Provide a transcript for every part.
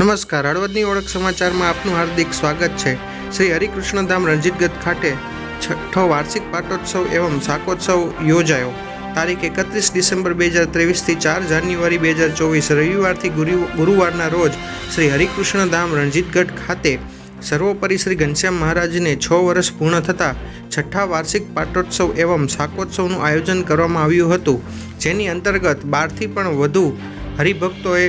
નમસ્કાર, હળવદની ઓળખ સમાચારમાં આપનું હાર્દિક સ્વાગત છે. શ્રી હરિકૃષ્ણધામ રણજીતગત ખાતે છઠ્ઠો વાર્ષિક પાટોત્સવ એવમ શાકોત્સવ યોજાયો. તારીખ એકત્રીસ ડિસેમ્બર બે હજાર ત્રેવીસથી ચાર જાન્યુઆરી બે હજાર ચોવીસ રવિવારથી ગુરુવારના રોજ શ્રી હરિકૃષ્ણધામ રણજીતગઢ ખાતે સર્વોપરી શ્રી ઘનશ્યામ મહારાજને છ વર્ષ પૂર્ણ થતાં છઠ્ઠા વાર્ષિક પાટોત્સવ એવં શાકોત્સવનું આયોજન કરવામાં આવ્યું હતું. જેની અંતર્ગત બારથી પણ વધુ હરિભક્તોએ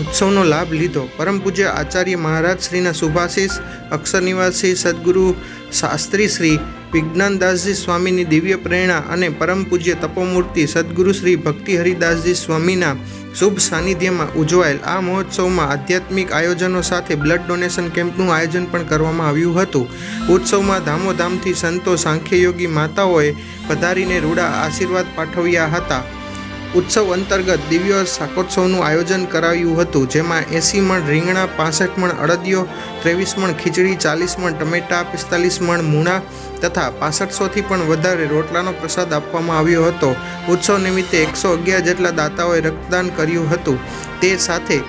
ઉત્સવનો લાભ લીધો. પરમ પૂજ્ય આચાર્ય મહારાજ શ્રીના શુભાશીષ, અક્ષર નિવાસી સદગુરુ શાસ્ત્રી શ્રી વિજ્ઞાનદાસજી સ્વામીની દિવ્ય પ્રેરણા અને પરમ પૂજ્ય તપોમૂર્તિ સદગુરુ શ્રી ભક્તિ હરિદાસજી સ્વામીના શુભ સાનિધ્યમાં ઉજવાયેલ આ મહોત્સવમાં આધ્યાત્મિક આયોજનો સાથે બ્લડ ડોનેશન કેમ્પનું આયોજન પણ કરવામાં આવ્યું હતું. ઉત્સવમાં ધામોધામથી સંતો, સાંખ્યયોગી માતાઓએ પધારીને રૂડા આશીર્વાદ પાઠવ્યા હતા. ઉત્સવ અંતર્ગત દિવ્ય શાકોત્સવનું આયોજન કરાયું હતું, જેમાં એંસી મણ રીંગણા, પાસઠ મણ અડદિયો, ત્રેવીસ મણ ખીચડી, ચાલીસ મણ ટમેટા, પિસ્તાલીસ મણ મૂણા તથા પાસઠસોથી પણ વધારે રોટલાનો પ્રસાદ આપવામાં આવ્યો હતો. ઉત્સવ નિમિત્તે એકસો અગિયાર જેટલા દાતાઓએ રક્તદાન કર્યું હતું. તે સાથે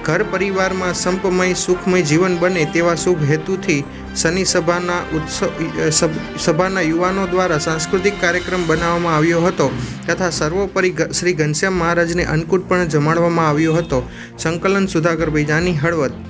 ઘર પરિવારમાં સંપમય, સુખમય જીવન બને તેવા શુભ હેતુથી શનિ સભાના ઉત્સવ સભાના યુવાનો દ્વારા સાંસ્કૃતિક કાર્યક્રમ બનાવવામાં આવ્યો હતો તથા સર્વોપરી શ્રી ઘનશ્યામ મહારાજને અન્નકૂટ પણ જમાડવામાં આવ્યો હતો. સંકલન સુધાકરભાઈ જાની હળવદ.